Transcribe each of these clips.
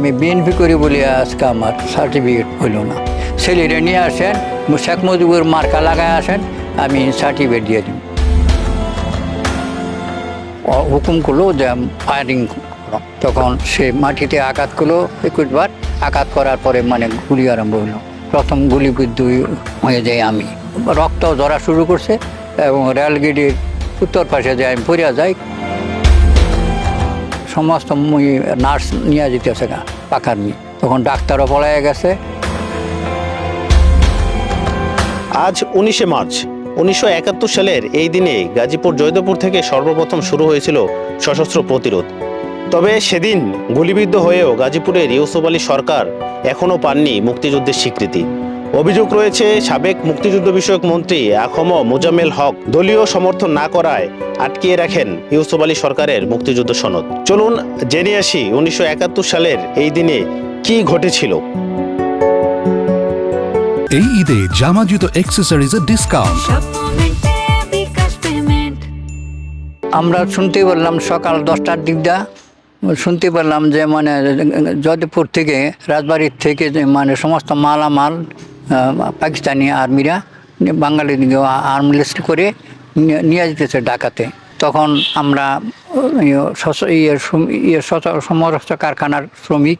আমি বিএনপি করি বলে আজকে আমার সার্টিফিকেট হইল না। ছেলেরা নিয়ে আসেন, শেখ মুজিবুর মার্কা লাগায় আসেন, আমি সার্টিফিকেট দিয়ে দিই হুকুম করল যে ফায়ারিং তখন সে মাটিতে আঘাত করল একুশবার আঘাত করার পরে মানে গুলি আরম্ভ হলো। প্রথম গুলিবিদ্ধ হয়ে যাই আমি। রক্ত ধরা শুরু করছে এবং রেলগেটের উত্তর পাশে যে আমি পড়িয়া যাই সমস্ত নার্স নিয়ে যেতেছে পাকার মি তখন ডাক্তারও পড়ায় গেছে। আজ উনিশে মার্চ, উনিশশো একাত্তর সালের এই দিনে গাজীপুর জয়দেবপুর থেকে সর্বপ্রথম শুরু হয়েছিল সশস্ত্র প্রতিরোধ। তবে সেদিন গুলিবিদ্ধ হয়েও গাজীপুরের ইউসুফ আলী সরকার এখনও পাননি মুক্তিযুদ্ধের স্বীকৃতি। অভিযোগ রয়েছে সাবেক মুক্তিযুদ্ধ বিষয়ক মন্ত্রী আখম মোজাম্মেল হক দলীয় সমর্থন না করায় আটকিয়ে রাখেন ইউসুফ আলী সরকারের মুক্তিযুদ্ধ সনদ। চলুন জেনে আসি উনিশশো একাত্তর সালের এই দিনে কি ঘটেছিল। এই ঈদে জামা জুতো অ্যাক্সেসরিজের ডিসকাউন্ট আমরা শুনতে বললাম সকাল দশটার দিকটা। শুনতে পারলাম যে মানে যদপুর থেকে, রাজবাড়ির থেকে মানে সমস্ত মালামাল পাকিস্তানি আর্মিরা বাঙালি দিকে আর্মলিস্ট করে নিয়ে- যেতেছে ঢাকাতে। তখন আমরা ইয়ে ইয়ে ইয়ে সমস্ত কারখানার শ্রমিক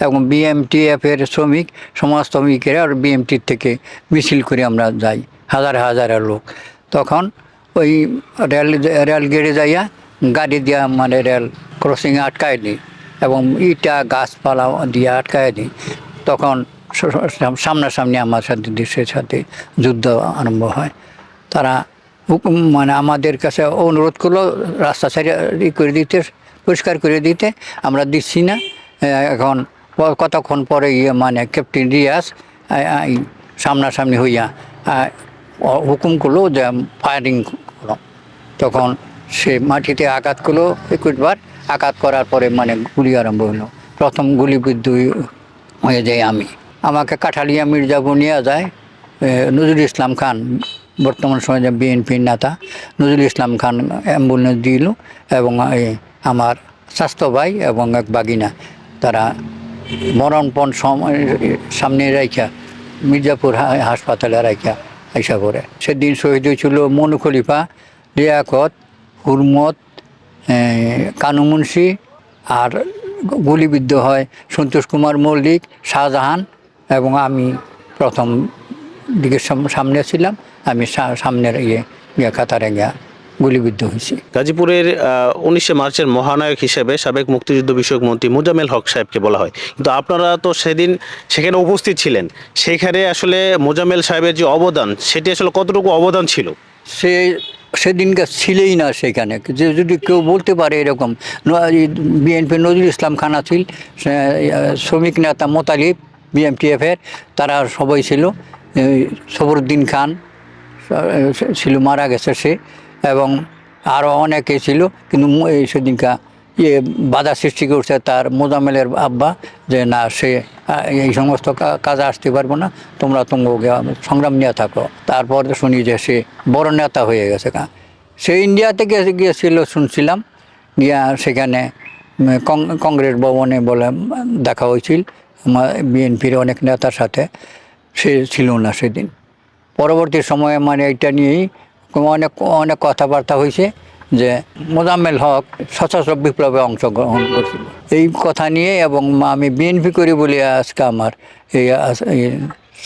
এবং বিএমটিএফ এর শ্রমিক, সমস্ত শ্রমিকেরা আর বিএমটির থেকে মিছিল করে আমরা যাই, হাজার হাজার লোক। তখন ওই রেল রেল গেড়ে যাইয়া গাড়ি দিয়া মানে রেল ক্রসিংয়ে আটকায় দিই এবং ইটা গাছপালা দিয়ে আটকায় দিই তখন সামনাসামনি আমার সাথে দেশের সাথে যুদ্ধ আরম্ভ হয়। তারা হুকুম মানে আমাদের কাছে অনুরোধ করল, রাস্তা ই করে দিতে, পরিষ্কার করে দিতে, আমরা দিচ্ছি না। এখন কতক্ষণ পরে ইয়ে মানে ক্যাপ্টেন আ- সামনাসামনি হইয়া হুকুম করল যে ফায়ারিং করো। তখন সে মাটিতে আঘাত করল, একুশবার। আঘাত করার পরে মানে গুলি আরম্ভ হলো। প্রথম গুলিবিদ্ধ হয়ে যাই আমি। আমাকে কাঠালিয়া মির্জাপুর নিয়ে যায় নজরুল ইসলাম খান, বর্তমান সময়ে যে বিএনপির নেতা, নজরুল ইসলাম খান অ্যাম্বুলেন্স দিল এবং আমার স্বাস্থ্য ভাই এবং এক বাগিনা, তারা মরণপণ সময়, সামনে রাইখা মির্জাপুর হাসপাতালে রাইখা আইসা করে সেদিন শহীদ হয়েছিল মনু খলিফা, লিয়াকত, হুরমত কানু মুন্সি আর গুলিবিদ্ধ হয় সন্তোষ কুমার মল্লিক শাহজাহান এবং আমি প্রথম দিকের সাম- সামনে ছিলাম আমি সামনের ইয়ে ইয়ে কাতারে গিয়া গুলিবিদ্ধ হয়েছি। গাজীপুরের উনিশে মার্চের মহানায়ক হিসেবে সাবেক মুক্তিযুদ্ধ বিষয়ক মন্ত্রী মুজাম্মেল হক সাহেবকে বলা হয়। কিন্তু আপনারা তো সেদিন সেখানে উপস্থিত ছিলেন। সেখানে আসলে মোজামেল সাহেবের যে অবদান সেটি আসলে কতটুকু অবদান ছিল? সে সেদিনকার ছিলেই না সেখানে। যে যদি কেউ বলতে পারে এরকম বিএনপি নজরুল ইসলাম খান আছিল শ্রমিক নেতা মোতালিব বিএমটিএফের তারা সবাই ছিল। সবরুদ্দিন খান ছিল, মারা গেছে সে, এবং আরও অনেকে ছিল, কিন্তু সেদিনকার ইয়ে বাধা সৃষ্টি করছে তার মোজামেলের আব্বা যে, না, সে এই সমস্ত কাজে আসতে পারব না। তোমরা তোমাকে সংগ্রাম নিয়ে থাকো। তারপর শুনি যে সে বড় নেতা হয়ে গেছে কা সে ইন্ডিয়া থেকে গিয়েছিল শুনছিলাম। গিয়া সেখানে কংগ্রেস ভবনে বলে দেখা হয়েছিল। বিএনপির অনেক নেতার সাথে। সে ছিল না সেদিন। পরবর্তী সময়ে মানে এটা নিয়েই অনেক অনেক কথাবার্তা হয়েছে। যে মোজাম্মেল হক সশস্ত্র বিপ্লবে অংশগ্রহণ করছিল। এই কথা নিয়ে এবং আমি বিএনপি করি বলে আজকে আমার এই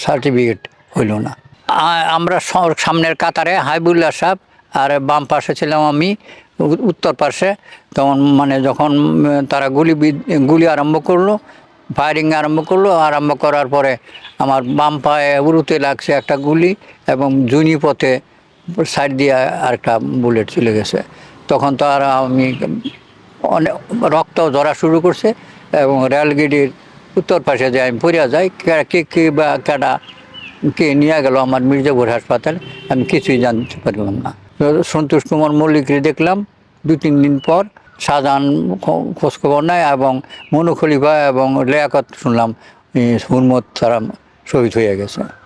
সার্টিফিকেট হইল না। আমরা সামনের কাতারে হাইবুল্লাহ সাহেব আর বাম পাশে ছিলাম আমি উত্তর পাশে। তখন মানে যখন তারা গুলি গুলি আরম্ভ করল ফায়ারিং আরম্ভ করল, আরম্ভ করার পরে আমার বাম পায়ে উড়ুতে লাগছে একটা গুলি এবং জুনি পথে সাইড দিয়ে আরেকটা বুলেট চলে গেছে। তখন তো আর আমি অনেক রক্ত ধরা শুরু করছে এবং রেলগেটের উত্তর পাশে যে আমি পড়িয়া যাই, কে- কে বা কেডা কে নিয়ে গেল আমার মির্জাপুর হাসপাতাল, আমি কিছুই জানতে পারলাম না। সন্তোষ কুমার মল্লিককে দেখলাম দু, তিন দিন পর শাহজাহান খোঁজখবর নেয় এবং মনু খলিফা এবং লেয়াকত শুনলাম হুরমত তারা শহীদ হয়ে গেছে।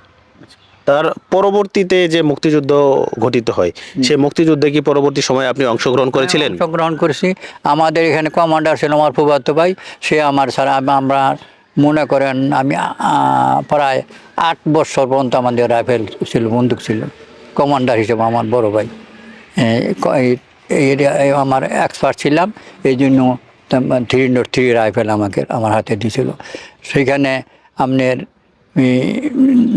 তার পরবর্তীতে যে মুক্তিযুদ্ধ ঘটিত হয় সে মুক্তিযুদ্ধে কি পরবর্তী সময়ে আপনি অংশগ্রহণ করেছিলেন? অংশগ্রহণ করেছি। আমাদের এখানে কমান্ডার ছিল আমার ফুবাতো ভাই সে আমার ছাড়া আম- আমরা মনে করেন আমি প্রায় আট বছর পর্যন্ত আমাদের রাইফেল ছিল বন্দুক ছিল। কমান্ডার হিসেবে আমার বড় ভাই। আমার এক্সপার্ট ছিলাম এই জন্য থ্রি নোট থ্রি রাইফেল আমাকে আমার হাতে দিয়েছিল সেখানে আপনার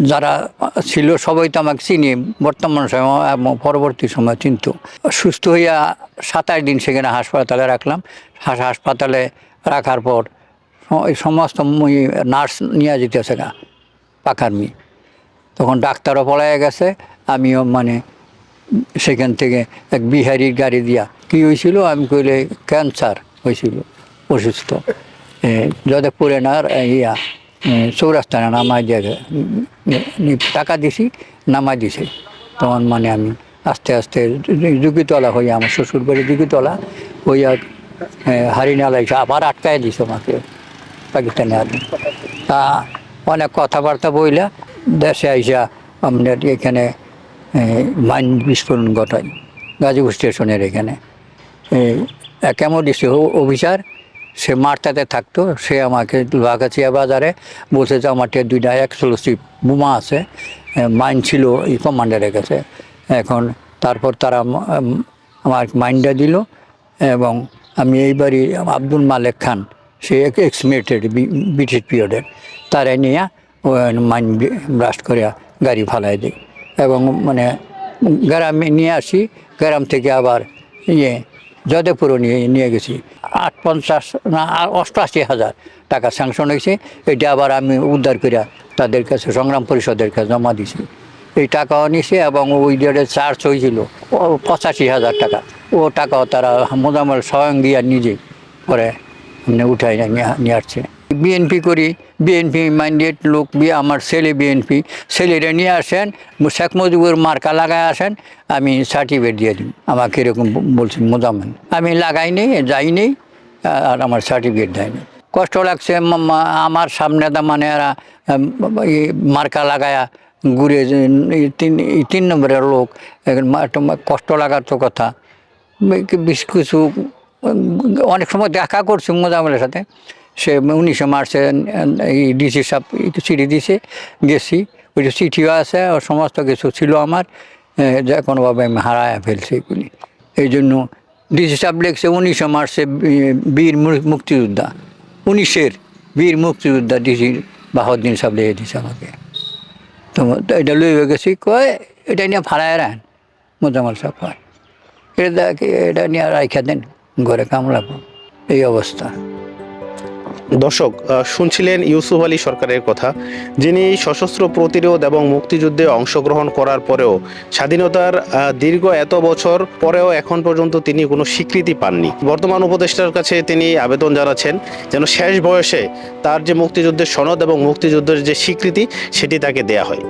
যারা ছিল সবাই তো আমাকে চিনি বর্তমান সময় এবং পরবর্তী সময় চিনত সুস্থ হইয়া সাতাশ দিন সেখানে হাসপাতালে রাখলাম। হাস- হাসপাতালে রাখার পর সমস্ত নার্স নিয়ে যেতেছে গা পাখার্মি তখন ডাক্তারও পলায় গেছে আমিও মানে সেখান থেকে এক বিহারির গাড়ি দিয়া কি হয়েছিল আমি কইলে ক্যান্সার হয়েছিল অসুস্থ। এ, যাদবপুরে না ইয়া। চৌরাস্তায় নামাই দিয়ে টাকা দিছি নামাই দিছে। তখন মানে আমি আস্তে আস্তে যুগিতলা হইয়া আমার শ্বশুর বাড়ি যুগিতলা হইয়া হারিনালা এসে আবার আটকায় দিছে আমাকে পাকিস্তানি আর্মি তা অনেক কথাবার্তা বইলা দেশে আইসা আপনার এখানে মাইন বিস্ফোরণ ঘটাই, গাজীপুর স্টেশনের এখানে। কেমন দিচ্ছে অফিসার? সে মারতাতে থাকতো, সে আমাকে বাগাচিয়া বাজারে বলছে যে আমার দুইটা এক্সক্লুসিভ বোমা আছে মাইন ছিল এই কমান্ডারের কাছে। এখন তারপর তারা আমার মাইনটা দিল এবং আমি এইবারই আব্দুল মালেক খান, সে এক্স মিলিটারি ব্রিটিশ পিরিয়ডের তারা নিয়ে মাইন ব্রাস্ট করে গাড়ি ফালাই দিই এবং মানে গ্রামে নিয়ে আসি, গ্রাম থেকে আবার ইয়ে যদেপুরও নিয়ে নিয়ে গেছি। আট পঞ্চাশ না, অষ্টআশি হাজার টাকা স্যাংশন হয়েছে। এটা আবার আমি উদ্ধার করে তাদের কাছে, সংগ্রাম পরিষদের কাছে জমা দিছি এই টাকাও নিছে এবং ওই ডেটে চার্জ হয়েছিল পঁচাশি হাজার টাকা। ও টাকাও তারা মোজামল স্বয়ং দিয়া নিজে এমনি উঠাই নিয়ে আসছে। বিএনপি করি বিএনপি মাইন্ডেড লোক বি- আমার ছেলে বিএনপি ছেলেরা নিয়ে আসেন, শেখ মুজিবুর মার্কা লাগায় আসেন, আমি সার্টিফিকেট দিয়ে দিই। আমাকে এরকম ব- বলছেন মোজামেন আমি লাগাই নেই, যাই নেই, আর আমার সার্টিফিকেট দেয়নি কষ্ট লাগছে আমার সামনে দা মানে মার্কা লাগায়া ঘুরে তিন তিন নম্বরের লোক কষ্ট লাগার তো কথা। বেশ কিছু, অনেক সময় দেখা করছি মোজামেলের সাথে। সে উনিশে মার্চে এই ডিসি একটু চিঠি দিছে গেছি। ওই যে চিঠিও আছে, ও সমস্ত কিছু ছিল আমার। যে কোনোভাবে আমি হারায় ফেলছি এগুলি। এই জন্য ডিসি সাহেব লিখছে উনিশে মার্চে বীর মুক্তিযোদ্ধা। উনিশের বীর মুক্তিযোদ্ধা ডিসি বাহাউদ্দিন সাহেব লিখে দিছে আমাকে। তো এটা লইবে গেছি, কয়, এটা নিয়ে ফাড়ায় রান মোজামাল সাহেব কয় এটা এটা নিয়ে রাইখা দেন, ঘরে কামড়াবো এই অবস্থা। দর্শক শুনছিলেন ইউসুফ আলী সরকারের কথা, যিনি সশস্ত্র প্রতিরোধ এবং মুক্তিযুদ্ধে অংশগ্রহণ করার পরেও স্বাধীনতার দীর্ঘ এত বছর পরেও এখন পর্যন্ত তিনি কোনো স্বীকৃতি পাননি। বর্তমান উপদেষ্টার কাছে তিনি আবেদন জানাচ্ছেন যেন শেষ বয়সে তার যে মুক্তিযুদ্ধের সনদ এবং মুক্তিযুদ্ধের যে স্বীকৃতি, সেটি তাকে দেয়া হয়।